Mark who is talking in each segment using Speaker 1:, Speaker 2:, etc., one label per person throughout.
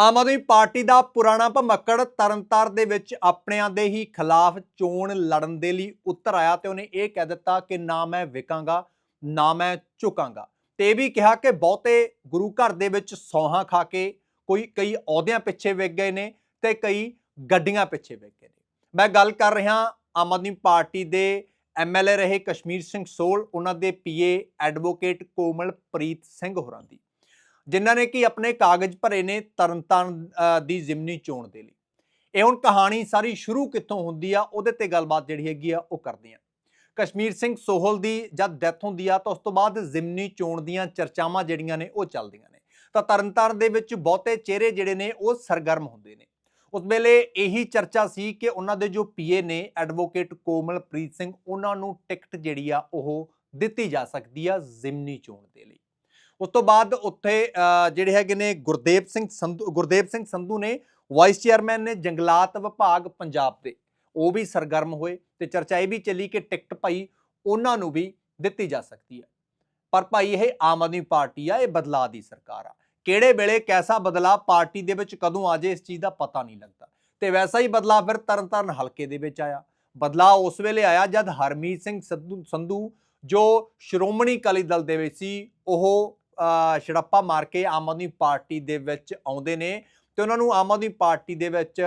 Speaker 1: Aam Aadmi party ਦਾ ਪੁਰਾਣਾ ਭਮੱਕੜ ਤਰਨਤਾਰ ਦੇ ਵਿੱਚ ਆਪਣਿਆਂ ਦੇ ਹੀ ਖਿਲਾਫ ਚੋਣ ਲੜਨ ਦੇ ਲਈ ਉਤਰ ਆਇਆ ਤੇ ਉਹਨੇ ਇਹ ਕਹਿ ਦਿੱਤਾ ਕਿ ਨਾ ਮੈਂ ਵਿਕਾਂਗਾ, ਨਾ ਮੈਂ ਝੁਕਾਂਗਾ। ਤੇ ਇਹ ਵੀ ਕਿਹਾ ਕਿ ਬਹੁਤੇ ਗੁਰੂ ਘਰ ਦੇ ਵਿੱਚ ਸੌਹਾਂ ਖਾ ਕੇ ਕੋਈ, ਕਈ ਅਹੁਦਿਆਂ ਪਿੱਛੇ ਵਿਕ ਗਏ ਨੇ ਤੇ ਕਈ ਗੱਡੀਆਂ ਪਿੱਛੇ ਵਿਕ ਗਏ ਨੇ। ਮੈਂ ਗੱਲ ਕਰ ਰਿਹਾ ਆਮ ਆਦਮੀ ਪਾਰਟੀ ਦੇ ਐਮਐਲਏ ਰਹੇ ਕਸ਼ਮੀਰ ਸਿੰਘ ਸੋਲ, ਉਹਨਾਂ ਦੇ ਪੀਏ ਐਡਵੋਕੇਟ ਕੋਮਲਪ੍ਰੀਤ ਸਿੰਘ ਹੋਰਾਂ ਦੀ। ਜਿਨ੍ਹਾਂ ਨੇ ਕਿ ਆਪਣੇ ਕਾਗਜ਼ ਭਰੇ ਨੇ ਤਰਨਤਾਰਨ ਅ, ਦੀ ਜ਼ਿਮਨੀ ਚੋਣ ਦੇ ਲਈ। ਇਹ ਹੁਣ ਕਹਾਣੀ ਸਾਰੀ ਸ਼ੁਰੂ ਕਿੱਥੋਂ ਹੁੰਦੀ ਆ ਉਹਦੇ ਤੇ ਗੱਲਬਾਤ ਜਿਹੜੀ ਹੈਗੀ ਆ ਉਹ ਕਰਦੇ ਆ ਕਸ਼ਮੀਰ ਸਿੰਘ ਸੋਹਲ ਦੀ ਜਦ ਡੈਥ ਹੁੰਦੀ ਆ ਤਾਂ ਉਸ ਤੋਂ ਬਾਅਦ ਜ਼ਿਮਨੀ ਚੋਣ ਦੀਆਂ ਚਰਚਾਵਾਂ ਜਿਹੜੀਆਂ ਨੇ ਉਹ ਚੱਲਦੀਆਂ ਨੇ। ਤਾਂ ਤਰਨਤਾਰਨ ਦੇ ਵਿੱਚ ਬਹੁਤੇ ਚਿਹਰੇ ਜਿਹੜੇ ਨੇ ਉਹ ਸਰਗਰਮ ਹੁੰਦੇ ਨੇ। ਉਸ ਵੇਲੇ ਇਹੀ ਚਰਚਾ ਸੀ ਕਿ ਉਹਨਾਂ ਦੇ ਜੋ ਪੀਏ ਨੇ ਐਡਵੋਕੇਟ ਕੋਮਲਪ੍ਰੀਤ ਸਿੰਘ ਉਹਨਾਂ ਨੂੰ ਟਿਕਟ ਜਿਹੜੀ ਆ ਉਹ ਦਿੱਤੀ ਜਾ ਸਕਦੀ ਆ ਜ਼ਿਮਨੀ ਚੋਣ ਦੇ ਲਈ। ਉਸ ਤੋਂ ਬਾਅਦ ਉੱਥੇ ਜਿਹੜੇ ਹੈਗੇ ਨੇ ਗੁਰਦੇਵ ਸਿੰਘ ਸੰਧੂ, ਗੁਰਦੇਵ ਸਿੰਘ ਸੰਧੂ ਨੇ ਵਾਈਸ ਚੇਅਰਮੈਨ ਨੇ ਜੰਗਲਾਤ ਵਿਭਾਗ ਪੰਜਾਬ ਦੇ। ਉਹ ਵੀ ਸਰਗਰਮ ਹੋਏ ਤੇ ਚਰਚਾ ਇਹ ਵੀ ਚੱਲੀ ਕਿ ਟਿਕਟ ਭਾਈ ਉਹਨਾਂ ਨੂੰ ਵੀ ਦਿੱਤੀ ਜਾ ਸਕਦੀ ਹੈ। ਪਰ ਭਾਈ ਇਹ ਆਮ ਆਦਮੀ ਪਾਰਟੀ ਆ, ਇਹ ਬਦਲਾਅ ਦੀ ਸਰਕਾਰ ਆ। ਕਿਹੜੇ ਵੇਲੇ ਕੈਸਾ ਬਦਲਾਅ ਪਾਰਟੀ ਦੇ ਵਿੱਚ ਕਦੋਂ ਆ ਜੇ ਇਸ ਚੀਜ਼ ਦਾ ਪਤਾ ਨਹੀਂ ਲੱਗਦਾ। ਤੇ ਵੈਸਾ ਹੀ ਬਦਲਾਅ ਫਿਰ ਤਰਨਤਾਰਨ ਹਲਕੇ ਦੇ ਵਿੱਚ ਆਇਆ। ਬਦਲਾਅ ਉਸ ਵੇਲੇ ਆਇਆ ਜਦ ਹਰਮੀਤ ਸਿੰਘ ਸੰਧੂ ਸੰਧੂ ਜੋ ਸ਼੍ਰੋਮਣੀ ਅਕਾਲੀ ਦਲ ਦੇ ਵਿੱਚ ਸੀ, ਉਹ ਛੜੱਪਾ ਮਾਰ ਕੇ ਆਮ ਆਦਮੀ ਪਾਰਟੀ ਦੇ ਵਿੱਚ ਆਉਂਦੇ ਨੇ ਤੇ ਉਹਨਾਂ ਨੂੰ ਆਮ ਆਦਮੀ ਪਾਰਟੀ ਦੇ ਵਿੱਚ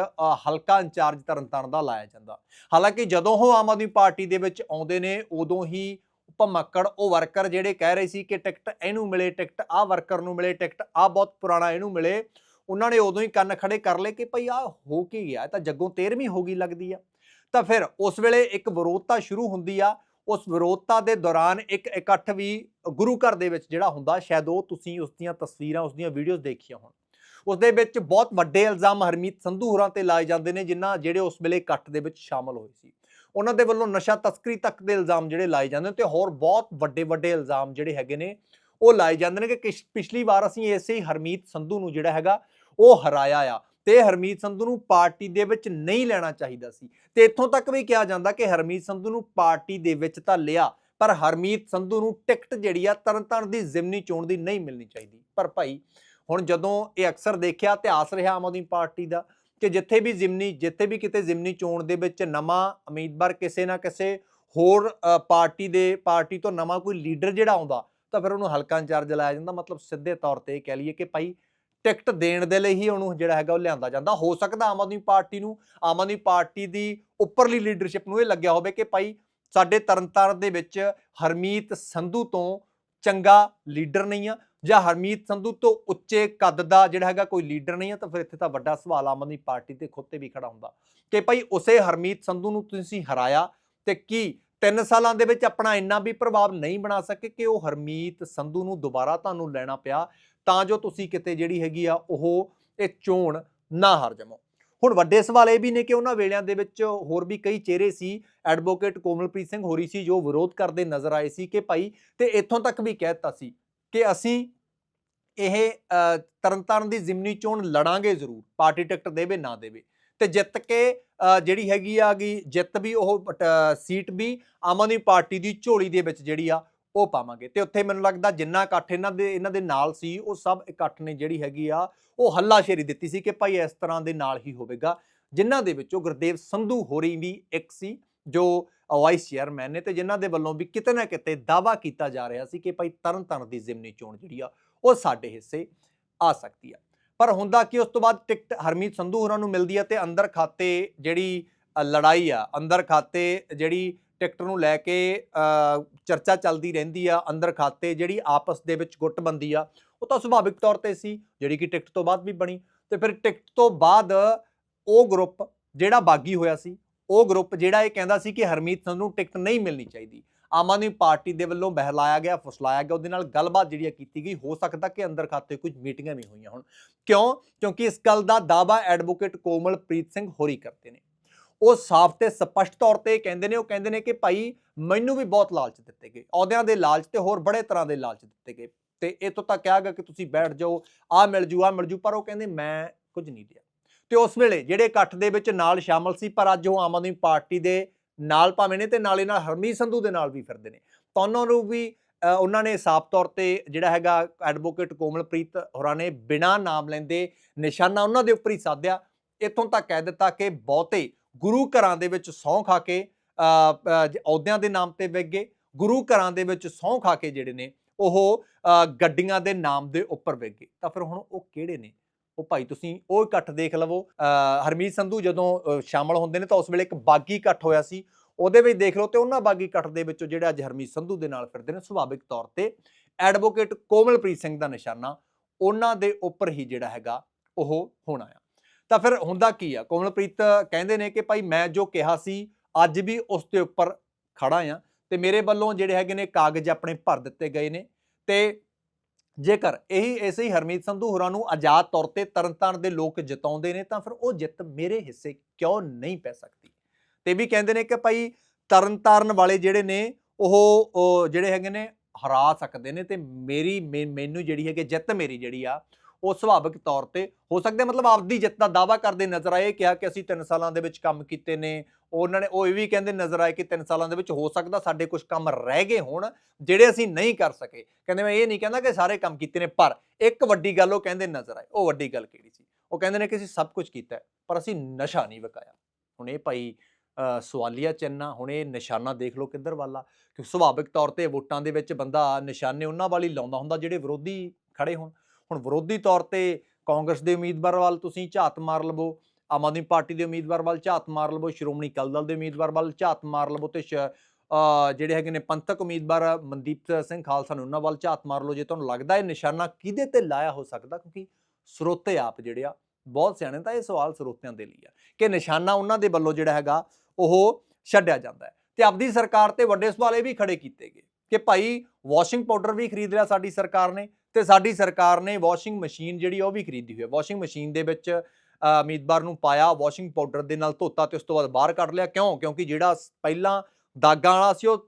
Speaker 1: ਹਲਕਾ ਇੰਚਾਰਜ ਤਰਨਤਾਰਨ ਦਾ ਲਾਇਆ ਜਾਂਦਾ। ਹਾਲਾਂਕਿ ਜਦੋਂ ਉਹ ਆਮ ਆਦਮੀ ਪਾਰਟੀ ਦੇ ਵਿੱਚ ਆਉਂਦੇ ਨੇ, ਉਦੋਂ ਹੀ ਭਮੱਕੜ ਉਹ ਵਰਕਰ ਜਿਹੜੇ ਕਹਿ ਰਹੇ ਸੀ ਕਿ ਟਿਕਟ ਇਹਨੂੰ ਮਿਲੇ, ਟਿਕਟ ਆਹ ਵਰਕਰ ਨੂੰ ਮਿਲੇ, ਟਿਕਟ ਆਹ ਬਹੁਤ ਪੁਰਾਣਾ ਇਹਨੂੰ ਮਿਲੇ, ਉਹਨਾਂ ਨੇ ਉਦੋਂ ਹੀ ਕੰਨ ਖੜੇ ਕਰ ਲਏ ਕਿ ਭਈ ਆਹ ਹੋ ਕੀ ਗਿਆ ਤਾਂ ਜੱਗੋਂ 13ਵੀਂ ਹੋ ਗਈ ਲੱਗਦੀ ਆ। ਤਾਂ ਫਿਰ ਉਸ ਵੇਲੇ ਇੱਕ ਵਿਰੋਧਤਾ ਸ਼ੁਰੂ ਹੁੰਦੀ ਆ ਉਸ ਵਿਰੋਧਤਾ ਦੇ ਦੌਰਾਨ ਇੱਕ ਇਕੱਠ ਵੀ ਗੁਰੂ ਘਰ ਦੇ ਵਿੱਚ ਜਿਹੜਾ ਹੁੰਦਾ, ਸ਼ਾਇਦ ਉਹ ਤੁਸੀਂ ਉਸ ਦੀਆਂ ਤਸਵੀਰਾਂ, ਉਸ ਦੀਆਂ ਵੀਡੀਓਜ਼ ਦੇਖੀਆਂ ਹੋਣ। ਉਸ ਦੇ ਵਿੱਚ ਬਹੁਤ ਵੱਡੇ ਇਲਜ਼ਾਮ ਹਰਮੀਤ ਸੰਧੂ ਹੋਰਾਂ ਤੇ ਲਾਏ ਜਾਂਦੇ ਨੇ, ਜਿਨ੍ਹਾਂ ਜਿਹੜੇ ਉਸ ਵੇਲੇ ਇਕੱਠ ਦੇ ਵਿੱਚ ਸ਼ਾਮਲ ਹੋਏ ਸੀ। ਉਹਨਾਂ ਦੇ ਵੱਲੋਂ ਨਸ਼ਾ ਤਸਕਰੀ ਤੱਕ ਦੇ ਇਲਜ਼ਾਮ ਜਿਹੜੇ ਲਾਏ ਜਾਂਦੇ ਨੇ ਤੇ ਹੋਰ ਬਹੁਤ ਵੱਡੇ ਵੱਡੇ ਇਲਜ਼ਾਮ ਜਿਹੜੇ ਹੈਗੇ ਨੇ, ਉਹ ਲਾਏ ਜਾਂਦੇ ਨੇ ਕਿ ਕਿਸ਼- ਪਿਛਲੀ ਵਾਰ ਅਸੀਂ ਇਸੇ ਹਰਮੀਤ ਸੰਧੂ ਨੂੰ ਜਿਹੜਾ ਹੈਗਾ, ਉਹ ਹਰਾਇਆ ਆ। ਤੇ ਹਰਮੀਤ ਸੰਧੂ ਨੂੰ ਪਾਰਟੀ ਦੇ ਵਿੱਚ ਨਹੀਂ ਲੈਣਾ ਚਾਹੀਦਾ ਸੀ। ਤੇ ਇੱਥੋਂ ਤੱਕ ਵੀ ਕਿਹਾ ਜਾਂਦਾ ਕਿ ਹਰਮੀਤ ਸੰਧੂ ਨੂੰ ਪਾਰਟੀ ਦੇ ਵਿੱਚ ਤਾਂ ਲਿਆ, ਪਰ ਹਰਮੀਤ ਸੰਧੂ ਨੂੰ ਟਿਕਟ ਜਿਹੜੀ ਆ ਤਰਨਤਾਰਨ ਦੀ ਜ਼ਿਮਨੀ ਚੋਣ ਦੀ ਨਹੀਂ ਮਿਲਣੀ ਚਾਹੀਦੀ। ਪਰ ਭਾਈ, ਹੁਣ ਜਦੋਂ ਇਹ ਅਕਸਰ ਦੇਖਿਆ, ਇਤਿਹਾਸ ਰਿਹਾ ਆਮ ਆਦਮੀ ਪਾਰਟੀ ਦਾ ਕਿ ਜਿੱਥੇ ਵੀ ਜ਼ਿਮਨੀ, ਜਿੱਥੇ ਵੀ ਕਿਤੇ ਜ਼ਿਮਨੀ ਚੋਣ ਦੇ ਵਿੱਚ ਨਵਾਂ ਉਮੀਦਵਾਰ ਕਿਸੇ ਨਾ ਕਿਸੇ ਹੋਰ ਪਾਰਟੀ ਦੇ, ਪਾਰਟੀ ਤੋਂ ਨਵਾਂ ਕੋਈ ਲੀਡਰ ਜਿਹੜਾ ਆਉਂਦਾ, ਤਾਂ ਫਿਰ ਉਹਨੂੰ ਹਲਕਾ ਇੰਚਾਰਜ ਲਾਇਆ ਜਾਂਦਾ। ਮਤਲਬ ਸਿੱਧੇ ਤੌਰ ਤੇ ਇਹ ਕਹਿ ਲਈਏ ਕਿ ਭਾਈ ਟਿਕਟ ਦੇਣ ਦੇ ਲਈ ਹੀ ਉਹਨੂੰ ਜਿਹੜਾ ਹੈਗਾ ਉਹ ਲਿਆਂਦਾ ਜਾਂਦਾ। ਹੋ ਸਕਦਾ ਆਮ ਆਦਮੀ ਪਾਰਟੀ ਨੂੰ, ਆਮ ਆਦਮੀ ਪਾਰਟੀ ਦੀ ਉੱਪਰਲੀ ਲੀਡਰਸ਼ਿਪ ਨੂੰ ਇਹ ਲੱਗਿਆ ਹੋਵੇ ਕਿ ਭਾਈ ਸਾਡੇ ਤਰਨਤਾਰਨ ਦੇ ਵਿੱਚ ਹਰਮੀਤ ਸੰਧੂ ਤੋਂ ਚੰਗਾ ਲੀਡਰ ਨਹੀਂ ਆ ਜਾਂ ਹਰਮੀਤ ਸੰਧੂ ਤੋਂ ਉੱਚੇ ਕੱਦ ਦਾ ਜਿਹੜਾ ਹੈਗਾ ਕੋਈ ਲੀਡਰ ਨਹੀਂ ਆ, ਤਾਂ ਫਿਰ ਇੱਥੇ ਤਾਂ ਵੱਡਾ ਸਵਾਲ ਆਮ ਆਦਮੀ ਪਾਰਟੀ ਦੇ ਖੁਦ ਤੇ ਵੀ ਖੜਾ ਹੁੰਦਾ। ਕਿ ਭਾਈ ਉਸੇ ਹਰਮੀਤ ਸੰਧੂ ਨੂੰ ਤੁਸੀਂ ਹਰਾਇਆ ਤੇ ਕੀ 3 ਸਾਲਾਂ ਦੇ ਵਿੱਚ ਆਪਣਾ ਇੰਨਾ ਵੀ ਪ੍ਰਭਾਵ ਨਹੀਂ ਬਣਾ ਸਕੇ ਕਿ ਉਹ ਹਰਮੀਤ ਸੰਧੂ ਨੂੰ ਦੁਬਾਰਾ ਤੁਹਾਨੂੰ ਲੈਣਾ ਪਿਆ, ਤਾਂ ਜੋ ਤੁਸੀਂ ਕਿਤੇ ਜਿਹੜੀ ਹੈਗੀ ਆ ਉਹ ਇਹ ਚੋਣ ਨਾ ਹਾਰ ਜਾਵੋ ਹੁਣ ਵੱਡੇ ਸਵਾਲ ਇਹ ਵੀ ਨੇ ਕਿ ਉਹਨਾਂ ਵੇਲਿਆਂ ਦੇ ਵਿੱਚ ਹੋਰ ਵੀ ਕਈ ਚਿਹਰੇ ਸੀ, ਐਡਵੋਕੇਟ ਕੋਮਲਪ੍ਰੀਤ ਸਿੰਘ ਹੋਰੀ ਸੀ ਜੋ ਵਿਰੋਧ ਕਰਦੇ ਨਜ਼ਰ ਆਏ ਸੀ ਕਿ ਭਾਈ ਤੇ ਇੱਥੋਂ ਤੱਕ ਵੀ ਕਹਿ ਦਿੱਤਾ ਸੀ ਕਿ ਅਸੀਂ ਇਹ ਤਰਨਤਾਰਨ ਦੀ ਜ਼ਿਮਨੀ ਚੋਣ ਲੜਾਂਗੇ ਜ਼ਰੂਰ, ਪਾਰਟੀ ਟਿਕਟ ਦੇਵੇ ਨਾ ਦੇਵੇ। ਤੇ ਜਿੱਤ ਕੇ ਜਿਹੜੀ ਹੈਗੀ ਆਗੀ ਜਿੱਤ ਵੀ ਉਹ ਸੀਟ ਵੀ ਆਮ ਆਦਮੀ ਪਾਰਟੀ ਦੀ ਝੋਲੀ ਦੇ ਵਿੱਚ ਜਿਹੜੀ ਆ, ਉਹ ਪਾਵਾਂਗੇ। ਤੇ ਉੱਥੇ ਮੈਨੂੰ ਲੱਗਦਾ ਜਿੰਨਾ ਇਕੱਠ ਇਹਨਾਂ ਦੇ ਇਹਨਾਂ ਦੇ ਨਾਲ ਸੀ, ਉਹ ਸਭ ਇਕੱਠ ਨੇ ਜਿਹੜੀ ਹੈਗੀ ਆ, ਉਹ ਹੱਲਾਸ਼ੇਰੀ ਦਿੱਤੀ ਸੀ ਕਿ ਭਾਈ ਇਸ ਤਰ੍ਹਾਂ ਦੇ ਨਾਲ ਹੀ ਹੋਵੇਗਾ। ਜਿਨ੍ਹਾਂ ਦੇ ਵਿੱਚੋਂ ਗੁਰਦੇਵ ਸੰਧੂ ਹੋਰੀ ਵੀ ਇੱਕ ਸੀ, ਜੋ ਵਾਈਸ ਚੇਅਰਮੈਨ ਨੇ, ਤੇ ਜਿਨ੍ਹਾਂ ਦੇ ਵੱਲੋਂ ਵੀ ਕਿਤੇ ਨਾ ਕਿਤੇ ਦਾਵਾ ਕੀਤਾ ਜਾ ਰਿਹਾ ਸੀ ਕਿ ਭਾਈ ਤਰਨਤਾਰਨ ਦੀ ਜ਼ਿਮਨੀ ਚੋਣ ਜਿਹੜੀ ਆ, ਉਹ ਸਾਡੇ ਹਿੱਸੇ ਆ ਸਕਦੀ ਆ। ਪਰ ਹੁੰਦਾ ਕਿ ਉਸ ਤੋਂ ਬਾਅਦ ਟਿਕਟ ਹਰਮੀਤ ਸੰਧੂ ਹੋਰਾਂ ਨੂੰ ਮਿਲਦੀ ਹੈ ਤੇ ਅੰਦਰ ਖਾਤੇ ਜਿਹੜੀ ਲੜਾਈ ਆ, ਅੰਦਰ ਖਾਤੇ ਜਿਹੜੀ ਟਿਕਟ ਨੂੰ ਲੈ ਕੇ ਚਰਚਾ ਚੱਲਦੀ ਰਹਿੰਦੀ ਆ, ਅੰਦਰ ਖਾਤੇ ਜਿਹੜੀ ਆਪਸ ਦੇ ਵਿੱਚ ਗੁੱਟਬੰਦੀ ਆ, ਉਹ ਤਾਂ ਸੁਭਾਵਿਕ ਤੌਰ ਤੇ ਸੀ, ਜਿਹੜੀ ਕਿ ਟਿਕਟ ਤੋਂ ਬਾਅਦ ਵੀ ਬਣੀ। ਤੇ ਫਿਰ ਟਿਕਟ ਤੋਂ ਬਾਅਦ ਉਹ ਗਰੁੱਪ ਜਿਹੜਾ ਬਾਗੀ ਹੋਇਆ ਸੀ, ਉਹ ਗਰੁੱਪ ਜਿਹੜਾ ਇਹ ਕਹਿੰਦਾ ਸੀ ਕਿ ਹਰਮੀਤ ਸੰਧੂ ਨੂੰ ਟਿਕਟ ਨਹੀਂ ਮਿਲਣੀ ਚਾਹੀਦੀ। ਆਮ ਆਦਮੀ ਪਾਰਟੀ ਦੇ ਵੱਲੋਂ ਬਹਿਲਾਇਆ ਗਿਆ, ਫੁਸਲਾਇਆ ਗਿਆ, ਉਹਦੇ ਨਾਲ ਗੱਲਬਾਤ ਜਿਹੜੀ ਆ ਕੀਤੀ ਗਈ, ਹੋ ਸਕਦਾ ਕਿ ਅੰਦਰ ਖਾਤੇ ਕੁਝ ਮੀਟਿੰਗਾਂ ਵੀ ਹੋਈਆਂ ਹੋਣ। ਕਿਉਂ? ਕਿਉਂਕਿ ਇਸ ਗੱਲ ਦਾ ਦਾਵਾ ਐਡਵੋਕੇਟ ਕੋਮਲਪ੍ਰੀਤ ਸਿੰਘ ਹੋਰੀ ਕਰਦੇ ਨੇ। ਉਹ ਸਾਫ਼ ਤੇ ਸਪਸ਼ਟ ਤੌਰ ਤੇ ਕਹਿੰਦੇ ਨੇ, ਉਹ ਕਹਿੰਦੇ ਨੇ ਕਿ ਭਾਈ ਮੈਨੂੰ ਵੀ ਬਹੁਤ ਲਾਲਚ ਦਿੱਤੇ ਗਏ। ਅਹੁਦਿਆਂ ਦੇ ਲਾਲਚ ਤੇ ਹੋਰ ਬੜੇ ਤਰ੍ਹਾਂ ਦੇ ਲਾਲਚ ਦਿੱਤੇ ਗਏ। ਤੇ ਇਹ ਤੋਂ ਤਾਂ ਕਿਹਾ ਗਿਆ ਕਿ ਤੁਸੀਂ ਬੈਠ ਜਾਓ, ਆ ਮਿਲ ਜੂ, ਆ ਮਿਲ ਜੂ, ਪਰ ਉਹ ਕਹਿੰਦੇ, ਮੈਂ ਕੁਝ ਨਹੀਂ ਲਿਆ। ਤੇ ਉਸ ਵੇਲੇ ਜਿਹੜੇ ਇਕੱਠ ਦੇ ਵਿੱਚ ਨਾਲ ਸ਼ਾਮਲ ਸੀ, ਪਰ ਅੱਜ ਉਹ ਆਮ ਆਦਮੀ ਪਾਰਟੀ ਦੇ ਨਾਲ ਭਾਵੇਂ ਨੇ ਤੇ ਨਾਲੇ ਨਾਲ ਹਰਮੀਤ ਸੰਧੂ ਦੇ ਨਾਲ ਵੀ ਫਿਰਦੇ ਨੇ। ਤਾਂ ਉਹਨਾਂ ਨੂੰ ਵੀ ਉਹਨਾਂ ਨੇ ਸਾਫ਼ ਤੌਰ ਤੇ ਜਿਹੜਾ ਹੈਗਾ ਐਡਵੋਕੇਟ ਕੋਮਲਪ੍ਰੀਤ ਹੋਰਾਂ ਨੇ ਬਿਨਾਂ ਨਾਮ ਲੈਂਦੇ ਨਿਸ਼ਾਨਾ ਉਹਨਾਂ ਦੇ ਉੱਪਰ ਹੀ ਸਾਧਿਆ। ਇੱਥੋਂ ਤੱਕ ਕਹਿ ਦਿੱਤਾ ਕਿ ਬਹੁਤੇ ਗੁਰੂ ਘਰਾਂ ਦੇ ਵਿੱਚ ਸਹੁੰ ਖਾ ਕੇ ਅਹੁਦਿਆਂ ਦੇ ਨਾਮ ਤੇ ਵਿਕ ਗਏ। ਗੁਰੂ ਘਰਾਂ ਦੇ ਵਿੱਚ ਸਹੁੰ ਖਾ ਕੇ ਜਿਹੜੇ ਨੇ, ਉਹ ਗੱਡੀਆਂ ਦੇ ਨਾਮ ਦੇ ਉੱਪਰ ਵਿਕ ਗਏ। ਤਾਂ ਫਿਰ ਹੁਣ ਉਹ ਕਿਹੜੇ ਨੇ? ਉਹ ਭਾਈ ਤੁਸੀਂ ਉਹ ਇਕੱਠ ਦੇਖ ਲਵੋ। ਅ, ਹਰਮੀਤ ਸੰਧੂ ਜਦੋਂ ਅ, ਸ਼ਾਮਲ ਹੁੰਦੇ ਨੇ ਤਾਂ ਉਸ ਵੇਲੇ ਇੱਕ ਬਾਗੀ ਇਕੱਠ ਹੋਇਆ ਸੀ। ਉਹਦੇ ਵਿੱਚ ਦੇਖ ਲਓ ਤੇ ਉਹਨਾਂ ਬਾਗੀ ਇਕੱਠ ਦੇ ਵਿੱਚੋਂ ਜਿਹੜੇ ਅੱਜ ਹਰਮੀਤ ਸੰਧੂ ਦੇ ਨਾਲ ਫਿਰਦੇ ਨੇ ਸੁਭਾਵਿਕ ਤੌਰ ਤੇ ਐਡਵੋਕੇਟ ਕੋਮਲਪ੍ਰੀਤ ਸਿੰਘ ਦਾ ਨਿਸ਼ਾਨਾ ਉਹਨਾਂ ਦੇ ਉੱਪਰ ਹੀ ਜਿਹੜਾ ਹੈਗਾ ਉਹ ਹੋਣਾ ਆ ਤਾਂ ਫਿਰ ਹੁੰਦਾ ਕੀ ਆ? ਕੋਮਲਪ੍ਰੀਤ ਕਹਿੰਦੇ ਨੇ ਕਿ ਭਾਈ ਮੈਂ ਜੋ ਕਿਹਾ ਸੀ ਅੱਜ ਵੀ ਉਸ ਦੇ ਉੱਪਰ ਖੜਾ ਆ ਤੇ ਮੇਰੇ ਵੱਲੋਂ ਜਿਹੜੇ ਹੈਗੇ ਨੇ ਕਾਗਜ਼ ਆਪਣੇ ਭਰ ਦਿੱਤੇ ਗਏ ਨੇ ਤੇ ਜੇਕਰ ਇਹੀ ਐਸੇ ਹੀ ਹਰਮੀਤ ਸੰਧੂ ਹੋਰਾਂ ਨੂੰ ਆਜ਼ਾਦ ਤੌਰ ਤੇ ਤਰਨਤਾਰਨ ਦੇ ਲੋਕ ਜਿਤਾਉਂਦੇ ਨੇ, ਤਾਂ ਫਿਰ ਉਹ ਜਿੱਤ ਮੇਰੇ ਹਿੱਸੇ ਕਿਉਂ ਨਹੀਂ ਪੈ ਸਕਦੀ? ਤੇ ਵੀ ਕਹਿੰਦੇ ਨੇ ਕਿ ਭਾਈ ਤਰਨਤਾਰਨ ਵਾਲੇ ਜਿਹੜੇ ਨੇ, ਉਹ ਜਿਹੜੇ ਹੈਗੇ ਨੇ, ਹਰਾ ਸਕਦੇ ਨੇ ਤੇ ਮੇਰੀ, ਮੈ- ਮੈਨੂੰ ਜਿਹੜੀ ਹੈਗੀ ਜਿੱਤ ਮੇਰੀ ਜਿਹੜੀ ਆ ਉਹ ਸੁਭਾਵਿਕ ਤੌਰ ਤੇ ਹੋ ਸਕਦੇ, ਮਤਲਬ ਆਪਦੀ ਜਿੱਤ ਦਾ ਦਾਵਾ ਕਰਦੇ ਨਜ਼ਰ ਆਏ, ਕਿਹਾ ਕਿ ਅਸੀਂ 3 ਸਾਲਾਂ ਦੇ ਵਿੱਚ ਕੰਮ ਕੀਤੇ ਨੇ। ਉਹਨਾਂ ਨੇ ਉਹ ਇਹ ਵੀ ਕਹਿੰਦੇ ਨਜ਼ਰ ਆਏ ਕਿ 3 ਸਾਲਾਂ ਦੇ ਵਿੱਚ ਹੋ ਸਕਦਾ ਸਾਡੇ ਕੁਝ ਕੰਮ ਰਹਿ ਗਏ ਹੋਣ, ਜਿਹੜੇ ਅਸੀਂ ਨਹੀਂ ਕਰ ਸਕੇ। ਕਹਿੰਦੇ ਮੈਂ ਇਹ ਨਹੀਂ ਕਹਿੰਦਾ ਕਿ ਸਾਰੇ ਕੰਮ ਕੀਤੇ ਨੇ, ਪਰ ਇੱਕ ਵੱਡੀ ਗੱਲ ਉਹ ਕਹਿੰਦੇ ਨਜ਼ਰ ਆਏ। ਉਹ ਵੱਡੀ ਗੱਲ ਕਿਹੜੀ ਸੀ? ਉਹ ਕਹਿੰਦੇ ਨੇ ਕਿ ਅਸੀਂ ਸਭ ਕੁਝ ਕੀਤਾ, ਪਰ ਅਸੀਂ ਨਸ਼ਾ ਨਹੀਂ ਵਿਕਾਇਆ। ਹੁਣ ਇਹ ਭਾਈ ਸਵਾਲੀਆ ਚਿੰਨਾ, ਹੁਣ ਇਹ ਨਿਸ਼ਾਨਾ ਦੇਖ ਲਓ ਕਿੱਧਰ ਵੱਲ ਆ। ਕਿ ਸੁਭਾਵਿਕ ਤੌਰ ਤੇ ਵੋਟਾਂ ਦੇ ਵਿੱਚ ਬੰਦਾ ਨਿਸ਼ਾਨੇ ਉਹਨਾਂ ਵਾਲੀ ਲਾਉਂਦਾ ਹੁੰਦਾ ਜਿਹੜੇ ਵਿਰੋਧੀ ਖੜੇ ਹੋਣ। ਹੁਣ ਵਿਰੋਧੀ ਤੌਰ ਤੇ ਕਾਂਗਰਸ ਦੇ ਉਮੀਦਵਾਰ ਵੱਲ ਤੁਸੀਂ ਝਾਤ ਮਾਰ ਲਵੋ, ਆਮ ਆਦਮੀ ਪਾਰਟੀ ਦੇ ਉਮੀਦਵਾਰ ਵੱਲ ਝਾਤ ਮਾਰ ਲਵੋ, ਸ਼੍ਰੋਮਣੀ ਅਕਾਲੀ ਦਲ ਦੇ ਉਮੀਦਵਾਰ ਵੱਲ ਝਾਤ ਮਾਰ ਲਵੋ ਤੇ ਸ਼- ਜਿਹੜੇ ਹੈਗੇ ਨੇ ਪੰਥਕ ਉਮੀਦਵਾਰ ਮਨਦੀਪ ਸਿੰਘ ਖਾਲਸਾ ਨੂੰ ਉਹਨਾਂ ਵੱਲ ਝਾਤ ਮਾਰ ਲਓ। ਜੇ ਤੁਹਾਨੂੰ ਲੱਗਦਾ ਇਹ ਨਿਸ਼ਾਨਾ ਕਿਹਦੇ ਤੇ ਲਾਇਆ ਹੋ ਸਕਦਾ? ਕਿਉਂਕਿ ਸਰੋਤੇ ਆਪ ਜਿਹੜੇ ਆ, ਬਹੁਤ ਸਿਆਣੇ ਤਾਂ ਇਹ ਸਵਾਲ ਸਰੋਤਿਆਂ ਦੇ ਲਈ ਆ ਕਿ ਨਿਸ਼ਾਨਾ ਉਹਨਾਂ ਦੇ ਵੱਲੋਂ ਜਿਹੜਾ ਹੈਗਾ ਉਹ ਛੱਡਿਆ ਜਾਂਦਾ ਹੈ। ਤੇ ਆਪਦੀ ਸਰਕਾਰ ਤੇ ਵੱਡੇ ਸਵਾਲ ਇਹ ਵੀ ਖੜੇ ਕੀਤੇ ਗਏ ਕਿ ਭਾਈ ਵਾਸ਼ਿੰਗ ਪਾਊਡਰ ਵੀ ਖਰੀਦ ਲਿਆ ਸਾਡੀ ਸਰਕਾਰ ਨੇ ਤੇ ਸਾਡੀ ਸਰਕਾਰ ਨੇ ਵਾਸ਼ਿੰਗ ਮਸ਼ੀਨ ਜਿਹੜੀ ਉਹ ਵੀ ਖਰੀਦੀ ਹੋਈ ਹੈ ਵਾਸ਼ਿੰਗ ਮਸ਼ੀਨ ਦੇ ਵਿੱਚ ਉਮੀਦਵਾਰ ਨੂੰ ਪਾਇਆ, ਵਾਸ਼ਿੰਗ ਪਾਊਡਰ ਦੇ ਨਾਲ ਧੋਤਾ ਤੇ ਉਸ ਤੋਂ ਬਾਅਦ ਬਾਹਰ ਕੱਢ ਲਿਆ। ਕਿਉਂ? ਕਿਉਂਕਿ ਜਿਹੜਾ ਪਹਿਲਾਂ ਦਾਗਾਂ ਵਾਲਾ ਸੀ ਉਹ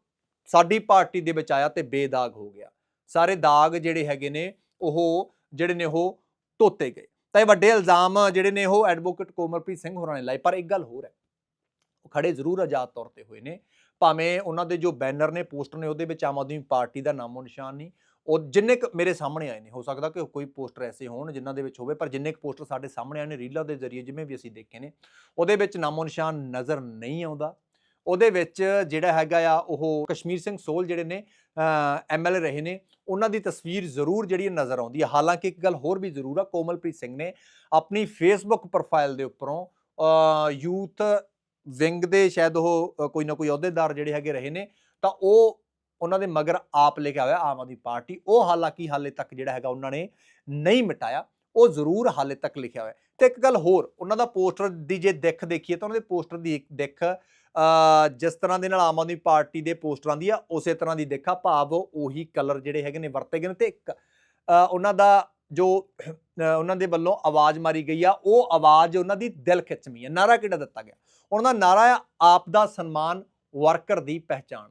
Speaker 1: ਸਾਡੀ ਪਾਰਟੀ ਦੇ ਵਿੱਚ ਆਇਆ ਤੇ ਬੇਦਾਗ ਹੋ ਗਿਆ। ਸਾਰੇ ਦਾਗ ਜਿਹੜੇ ਹੈਗੇ ਨੇ, ਉਹ ਜਿਹੜੇ ਨੇ ਉਹ ਧੋਤੇ ਗਏ। ਤਾਂ ਇਹ ਵੱਡੇ ਇਲਜ਼ਾਮ ਜਿਹੜੇ ਨੇ ਉਹ ਐਡਵੋਕੇਟ ਕੋਮਲਪ੍ਰੀਤ ਸਿੰਘ ਹੋਰਾਂ ਨੇ ਲਾਏ। ਪਰ ਇੱਕ ਗੱਲ ਹੋਰ ਹੈ, ਉਹ ਖੜੇ ਜ਼ਰੂਰ ਆਜ਼ਾਦ ਤੌਰ ਤੇ ਹੋਏ ਨੇ। ਭਾਵੇਂ ਉਹਨਾਂ ਦੇ ਜੋ ਬੈਨਰ ਨੇ, ਪੋਸਟਰ ਨੇ, ਉਹਦੇ ਵਿੱਚ ਆਮ ਆਦਮੀ ਪਾਰਟੀ ਦਾ ਨਾਮੋ ਨਿਸ਼ਾਨ ਨਹੀਂ ਉਹ ਜਿੰਨੇ ਕੁ ਮੇਰੇ ਸਾਹਮਣੇ ਆਏ ਨੇ, ਹੋ ਸਕਦਾ ਕਿ ਕੋਈ ਪੋਸਟਰ ਐਸੇ ਹੋਣ ਜਿਨ੍ਹਾਂ ਦੇ ਵਿੱਚ ਹੋਵੇ, ਪਰ ਜਿੰਨੇ ਕੁ ਪੋਸਟਰ ਸਾਡੇ ਸਾਹਮਣੇ ਆਏ ਨੇ ਰੀਲਾਂ ਦੇ ਜ਼ਰੀਏ ਜਿਵੇਂ ਵੀ ਅਸੀਂ ਦੇਖੇ ਨੇ, ਉਹਦੇ ਵਿੱਚ ਨਾਮੋ ਨਿਸ਼ਾਨ ਨਜ਼ਰ ਨਹੀਂ ਆਉਂਦਾ। ਉਹਦੇ ਵਿੱਚ ਜਿਹੜਾ ਹੈਗਾ ਆ, ਉਹ ਕਸ਼ਮੀਰ ਸਿੰਘ ਸੋਲ ਜਿਹੜੇ ਨੇ ਐਮਐਲਏ ਰਹੇ ਨੇ, ਉਹਨਾਂ ਦੀ ਤਸਵੀਰ ਜ਼ਰੂਰ ਜਿਹੜੀ ਨਜ਼ਰ ਆਉਂਦੀ ਹੈ ਹਾਲਾਂਕਿ ਇੱਕ ਗੱਲ ਹੋਰ ਵੀ ਜ਼ਰੂਰ ਆ, ਕੋਮਲਪ੍ਰੀਤ ਸਿੰਘ ਨੇ ਆਪਣੀ ਫੇਸਬੁੱਕ ਪ੍ਰੋਫਾਈਲ ਦੇ ਉੱਪਰੋਂ ਯੂਥ ਵਿੰਗ ਦੇ ਸ਼ਾਇਦ ਉਹ ਕੋਈ ਨਾ ਕੋਈ ਅਹੁਦੇਦਾਰ ਜਿਹੜੇ ਹੈਗੇ ਰਹੇ ਨੇ, ਤਾਂ ਉਹ ਉਹਨਾਂ ਦੇ ਮਗਰ ਆਪ ਲਿਖਿਆ ਹੋਇਆ ਆਮ ਆਦਮੀ ਪਾਰਟੀ। ਉਹ ਹਾਲਾਂਕਿ ਹਾਲੇ ਤੱਕ ਜਿਹੜਾ ਹੈਗਾ ਉਹਨਾਂ ਨੇ ਨਹੀਂ ਮਿਟਾਇਆ, ਉਹ ਜ਼ਰੂਰ ਹਾਲੇ ਤੱਕ ਲਿਖਿਆ ਹੋਇਆ। ਤੇ ਇੱਕ ਗੱਲ ਹੋਰ, ਉਹਨਾਂ ਦਾ ਪੋਸਟਰ ਦੀ ਜੇ ਦਿੱਖ ਦੇਖੀਏ ਤਾਂ ਉਹਨਾਂ ਦੇ ਪੋਸਟਰ ਦੀ ਇੱਕ ਦਿੱਖ ਜਿਸ ਤਰ੍ਹਾਂ ਦੇ ਨਾਲ ਆਮ ਆਦਮੀ ਪਾਰਟੀ ਦੇ ਪੋਸਟਰਾਂ ਦੀ ਆ, ਉਸੇ ਤਰ੍ਹਾਂ ਦੀ ਦਿੱਖ ਆ। ਭਾਵ ਉਹੀ ਕਲਰ ਜਿਹੜੇ ਹੈਗੇ ਨੇ ਵਰਤੇ ਗਏ ਨੇ ਤੇ ਇੱਕ ਉਹਨਾਂ ਦਾ ਜੋ ਉਹਨਾਂ ਦੇ ਵੱਲੋਂ ਆਵਾਜ਼ ਮਾਰੀ ਗਈ ਆ, ਉਹ ਆਵਾਜ਼ ਉਹਨਾਂ ਦੀ ਦਿਲ ਖਿੱਚਵੀਂ ਹੈ ਨਾਰਾ ਕਿਹੜਾ ਦਿੱਤਾ ਗਿਆ? ਉਹਨਾਂ ਦਾ ਨਾਰਾ ਆ, ਆਪ ਦਾ ਸਨਮਾਨ ਵਰਕਰ ਦੀ ਪਹਿਚਾਣ।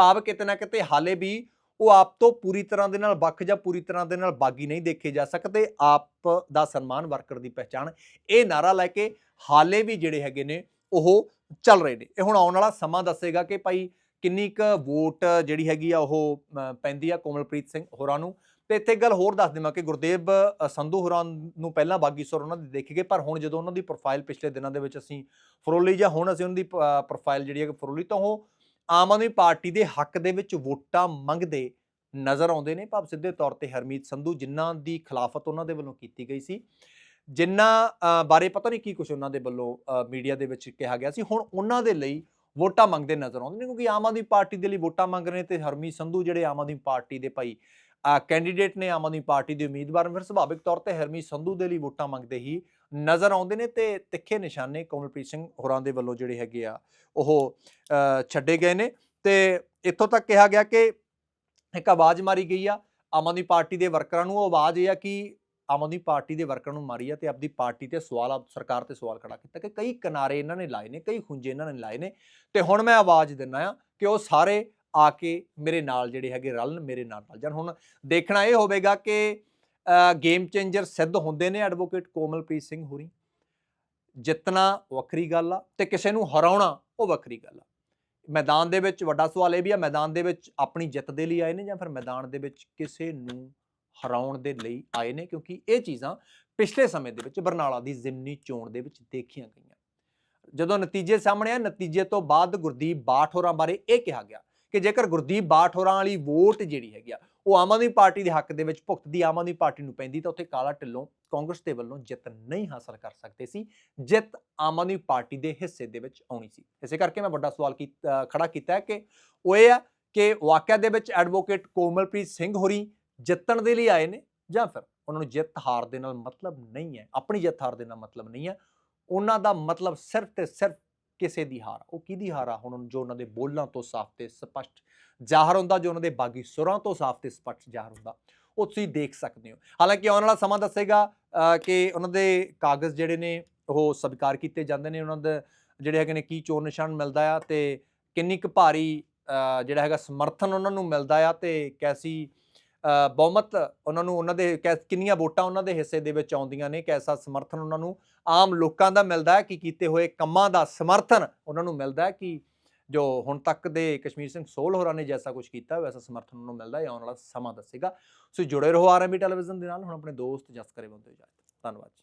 Speaker 1: ਭਾਵ ਕਿਤੇ ਨਾ ਕਿਤੇ ਹਾਲੇ ਵੀ ਉਹ ਆਪ ਤੋਂ ਪੂਰੀ ਤਰ੍ਹਾਂ ਦੇ ਨਾਲ ਵੱਖ ਜਾਂ ਪੂਰੀ ਤਰ੍ਹਾਂ ਦੇ ਨਾਲ ਬਾਗੀ ਨਹੀਂ ਦੇਖੇ ਜਾ ਸਕਦੇ, ਆਪ ਦਾ ਸਨਮਾਨ ਵਰਕਰ ਦੀ ਪਹਿਚਾਣ। ਇਹ ਨਾਰਾ ਲੈ ਕੇ ਹਾਲੇ ਵੀ ਜਿਹੜੇ ਹੈਗੇ ਨੇ, ਉਹ ਚੱਲ ਰਹੇ ਨੇ। ਇਹ ਹੁਣ ਆਉਣ ਵਾਲਾ ਸਮਾਂ ਦੱਸੇਗਾ ਕਿ ਭਾਈ ਕਿੰਨੀ ਕੁ ਵੋਟ ਜਿਹੜੀ ਹੈਗੀ ਆ ਉਹ ਪੈਂਦੀ ਆ ਕੋਮਲਪ੍ਰੀਤ ਸਿੰਘ ਹੋਰਾਂ ਨੂੰ। ਤੇ ਇੱਥੇ ਗੱਲ ਹੋਰ ਦੱਸ ਦੇਵਾਂ ਕਿ ਗੁਰਦੇਵ ਸੰਧੂ ਹੋਰਾਂ ਨੂੰ ਪਹਿਲਾਂ ਬਾਗੀਸਰ ਉਹਨਾਂ ਦੇ ਦੇਖੇ ਗਏ, ਪਰ ਹੁਣ ਜਦੋਂ ਉਹਨਾਂ ਦੀ ਪ੍ਰੋਫਾਈਲ ਪਿਛਲੇ ਦਿਨਾਂ ਦੇ ਵਿੱਚ ਅਸੀਂ ਫਰੋਲੀ ਜਾਂ ਹੁਣ ਅਸੀਂ ਉਹਨਾਂ ਦੀ ਪ੍ਰੋਫਾਈਲ ਜਿਹੜੀ ਹੈ ਫਰੋਲੀ, ਤਾਂ ਉਹ ਆਮ ਆਦਮੀ ਪਾਰਟੀ ਦੇ ਹੱਕ ਦੇ ਵਿੱਚ ਵੋਟਾਂ ਮੰਗਦੇ ਨਜ਼ਰ ਆਉਂਦੇ ਨੇ, ਭਾਵ ਸਿੱਧੇ ਤੌਰ ਤੇ ਹਰਮੀਤ ਸੰਧੂ ਜਿਨ੍ਹਾਂ ਦੀ ਖਿਲਾਫਤ ਉਹਨਾਂ ਦੇ ਵੱਲੋਂ ਕੀਤੀ ਗਈ ਸੀ। ਜਿਨ੍ਹਾਂ ਬਾਰੇ ਪਤਾ ਨਹੀਂ ਕੀ ਕੁਝ ਉਹਨਾਂ ਦੇ ਵੱਲੋਂ ਮੀਡੀਆ ਦੇ ਵਿੱਚ ਕਿਹਾ ਗਿਆ ਸੀ। ਹੁਣ ਉਹਨਾਂ ਦੇ ਲਈ ਵੋਟਾਂ ਮੰਗਦੇ ਨਜ਼ਰ ਆਉਂਦੇ ਨੇ, ਕਿਉਂਕਿ ਆਮ ਆਦਮੀ ਪਾਰਟੀ ਦੇ ਲਈ ਵੋਟਾਂ ਮੰਗ ਰਹੇ ਨੇ ਤੇ ਹਰਮੀਤ ਸੰਧੂ ਜਿਹੜੇ ਆਮ ਆਦਮੀ ਪਾਰਟੀ ਦੇ ਭਾਈ ਕੈਂਡੀਡੇਟ ਨੇ ਆਮ ਆਦਮੀ ਪਾਰਟੀ ਦੇ ਉਮੀਦਵਾਰ ਨੇ, ਫਿਰ ਸੁਭਾਵਿਕ ਤੌਰ ਤੇ ਹਰਮੀ ਸੰਧੂ ਦੇ ਲਈ ਵੋਟਾਂ ਮੰਗਦੇ ਹੀ ਨਜ਼ਰ ਆਉਂਦੇ ਨੇ ਤੇ ਤਿੱਖੇ ਨਿਸ਼ਾਨੇ ਕਮਲਪ੍ਰੀਤ ਸਿੰਘ ਹੋਰਾਂ ਦੇ ਵੱਲੋਂ ਜਿਹੜੇ ਹੈਗੇ ਆ ਉਹ ਛੱਡੇ ਗਏ ਨੇ ਤੇ ਇੱਥੋਂ ਤੱਕ ਕਿਹਾ ਗਿਆ ਕਿ ਇੱਕ ਆਵਾਜ਼ ਮਾਰੀ ਗਈ ਆ ਆਮ ਆਦਮੀ ਪਾਰਟੀ ਦੇ ਵਰਕਰਾਂ ਨੂੰ ਉਹ ਆਵਾਜ਼ ਇਹ ਆ ਕਿ ਆਮ ਆਦਮੀ ਪਾਰਟੀ ਦੇ ਵਰਕਰਾਂ ਨੂੰ ਮਾਰੀ ਆ ਤੇ ਆਪਦੀ ਪਾਰਟੀ ਤੇ ਸਵਾਲ ਆਪ ਸਰਕਾਰ ਤੇ ਸਵਾਲ ਖੜਾ ਕੀਤਾ ਕਿ ਕਈ ਕਿਨਾਰੇ ਇਹਨਾਂ ਨੇ ਲਾਏ ਨੇ ਕਈ ਖੁੰਝੇ ਇਹਨਾਂ ਨੇ ਲਾਏ ਨੇ ਤੇ ਹੁਣ ਮੈਂ ਆਵਾਜ਼ ਦਿੰਨਾ ਆ ਕਿ ਉਹ ਸਾਰੇ ਆ ਕੇ ਮੇਰੇ ਨਾਲ ਜਿਹੜੇ ਹੈਗੇ ਰਲਣ, ਮੇਰੇ ਨਾਲ ਰਲ ਜਾਣ। ਹੁਣ ਦੇਖਣਾ ਇਹ ਹੋਵੇਗਾ ਕਿ ਗੇਮ ਚੇਂਜਰ ਸਿੱਧ ਹੁੰਦੇ ਨੇ ਐਡਵੋਕੇਟ ਕੋਮਲਪ੍ਰੀਤ ਸਿੰਘ ਹੁਰੀ। ਜਿੱਤਣਾ ਵੱਖਰੀ ਗੱਲ ਆ ਤੇ ਕਿਸੇ ਨੂੰ ਹਰਾਉਣਾ ਉਹ ਵੱਖਰੀ ਗੱਲ ਆ। ਮੈਦਾਨ ਦੇ ਵਿੱਚ ਵੱਡਾ ਸਵਾਲ ਇਹ ਵੀ ਆ, ਮੈਦਾਨ ਦੇ ਵਿੱਚ ਆਪਣੀ ਜਿੱਤ ਦੇ ਲਈ ਆਏ ਨੇ ਜਾਂ ਫਿਰ ਮੈਦਾਨ ਦੇ ਵਿੱਚ ਕਿਸੇ ਨੂੰ ਹਰਾਉਣ ਦੇ ਲਈ ਆਏ ਨੇ? ਕਿਉਂਕਿ ਇਹ ਚੀਜ਼ਾਂ ਪਿਛਲੇ ਸਮੇਂ ਦੇ ਵਿੱਚ ਬਰਨਾਲਾ ਦੀ ਜ਼ਿਮਨੀ ਚੋਣ ਦੇ ਵਿੱਚ ਦੇਖੀਆਂ ਗਈਆਂ। ਜਦੋਂ ਨਤੀਜੇ ਸਾਹਮਣੇ ਆ ਨਤੀਜੇ ਤੋਂ ਬਾਅਦ ਗੁਰਦੀਪ ਬਾਠ ਹੋਰਾਂ ਬਾਰੇ ਇਹ ਕਿਹਾ ਗਿਆ ਕਿ ਜੇਕਰ ਗੁਰਦੀਪ ਬਾਠ ਹੋਰਾਂ ਵਾਲੀ ਵੋਟ ਜਿਹੜੀ ਹੈਗੀ ਆ, ਉਹ ਆਮ ਆਦਮੀ ਪਾਰਟੀ ਦੇ ਹੱਕ ਦੇ ਵਿੱਚ ਭੁਗਤਦੀ, ਆਮ ਆਦਮੀ ਪਾਰਟੀ ਨੂੰ ਪੈਂਦੀ, ਤਾਂ ਉੱਥੇ ਕਾਲਾ ਢਿੱਲੋਂ ਕਾਂਗਰਸ ਦੇ ਵੱਲੋਂ ਜਿੱਤ ਨਹੀਂ ਹਾਸਲ ਕਰ ਸਕਦੇ ਸੀ। ਜਿੱਤ ਆਮ ਆਦਮੀ ਪਾਰਟੀ ਦੇ ਹਿੱਸੇ ਦੇ ਵਿੱਚ ਆਉਣੀ ਸੀ। ਇਸੇ ਕਰਕੇ ਮੈਂ ਵੱਡਾ ਸਵਾਲ ਕੀਤਾ ਖੜਾ ਕੀਤਾ ਹੈ ਕਿ ਉਹ ਇਹ ਆ ਕਿ ਵਾਕਿਆ ਦੇ ਵਿੱਚ ਐਡਵੋਕੇਟ ਕੋਮਲਪ੍ਰੀਤ ਸਿੰਘ ਹੋਰੀ ਜਿੱਤਣ ਦੇ ਲਈ ਆਏ ਨੇ ਜਾਂ ਫਿਰ ਉਹਨਾਂ ਨੂੰ ਜਿੱਤ ਹਾਰ ਦੇ ਨਾਲ ਮਤਲਬ ਨਹੀਂ ਹੈ, ਆਪਣੀ ਜਿੱਤ ਹਾਰ ਦੇ ਨਾਲ ਮਤਲਬ ਨਹੀਂ ਹੈ। ਉਹਨਾਂ ਦਾ ਮਤਲਬ ਸਿਰਫ ਤੇ ਸਿਰਫ ਕਿਸੇ ਦੀ ਹਾਰ ਉਹ ਕਿਹਦੀ ਹਾਰ ਆ? ਹੁਣ ਜੋ ਉਹਨਾਂ ਦੇ ਬੋਲਾਂ ਤੋਂ ਸਾਫ਼ ਤੇ ਸਪਸ਼ਟ ਜ਼ਾਹਰ ਹੁੰਦਾ, ਜੋ ਉਹਨਾਂ ਦੇ ਬਾਗੀ ਸੁਰਾਂ ਤੋਂ ਸਾਫ਼ ਤੇ ਸਪਸ਼ਟ ਜ਼ਾਹਰ ਹੁੰਦਾ, ਉਹ ਤੁਸੀਂ ਦੇਖ ਸਕਦੇ ਹੋ। ਹਾਲਾਂਕਿ ਆਉਣ ਵਾਲਾ ਸਮਾਂ ਦੱਸੇਗਾ ਕਿ ਉਹਨਾਂ ਦੇ ਕਾਗਜ਼ ਜਿਹੜੇ ਨੇ, ਉਹ ਸਵੀਕਾਰ ਕੀਤੇ ਜਾਂਦੇ ਨੇ। ਉਹਨਾਂ ਦੇ ਜਿਹੜੇ ਹੈਗੇ ਨੇ ਕੀ ਚੋਣ ਨਿਸ਼ਾਨ ਮਿਲਦਾ ਆ ਤੇ ਕਿੰਨੀ ਕੁ ਭਾਰੀ ਜਿਹੜਾ ਹੈਗਾ ਸਮਰਥਨ ਉਹਨਾਂ ਨੂੰ ਮਿਲਦਾ ਆ ਤੇ ਕੈਸੀ ਬਹੁਮਤ ਉਹਨਾਂ ਨੂੰ, ਉਹਨਾਂ ਦੇ ਕੈ- ਕਿੰਨੀਆਂ ਵੋਟਾਂ ਉਹਨਾਂ ਦੇ ਹਿੱਸੇ ਦੇ ਵਿੱਚ ਆਉਂਦੀਆਂ ਨੇ, ਕੈਸਾ ਸਮਰਥਨ ਉਹਨਾਂ ਨੂੰ ਆਮ ਲੋਕਾਂ ਦਾ ਮਿਲਦਾ ਹੈ, ਕਿ ਕੀਤੇ ਹੋਏ ਕੰਮਾਂ ਦਾ ਸਮਰਥਨ ਉਹਨਾਂ ਨੂੰ ਮਿਲਦਾ ਹੈ, ਕਿ ਜੋ ਹੁਣ ਤੱਕ ਦੇ ਕਸ਼ਮੀਰ ਸਿੰਘ ਸੋਲ ਹੋਰਾਂ ਨੇ ਜੈਸਾ ਕੁਝ ਕੀਤਾ, ਵੈਸਾ ਸਮਰਥਨ ਉਹਨਾਂ ਨੂੰ ਮਿਲਦਾ ਹੈ ਆਉਣ ਵਾਲਾ ਸਮਾਂ ਦੱਸੇਗਾ। ਸੋ ਜੁੜੇ ਰਹੋ ਆਰਐਮਬੀ ਟੈਲੀਵਿਜ਼ਨ ਦੇ ਨਾਲ, ਹੁਣ ਆਪਣੇ ਦੋਸਤ ਜਸ ਕਰੇ ਬੰਦੇ ਇਜਾਜ਼ਤ। ਧੰਨਵਾਦ ਜੀ।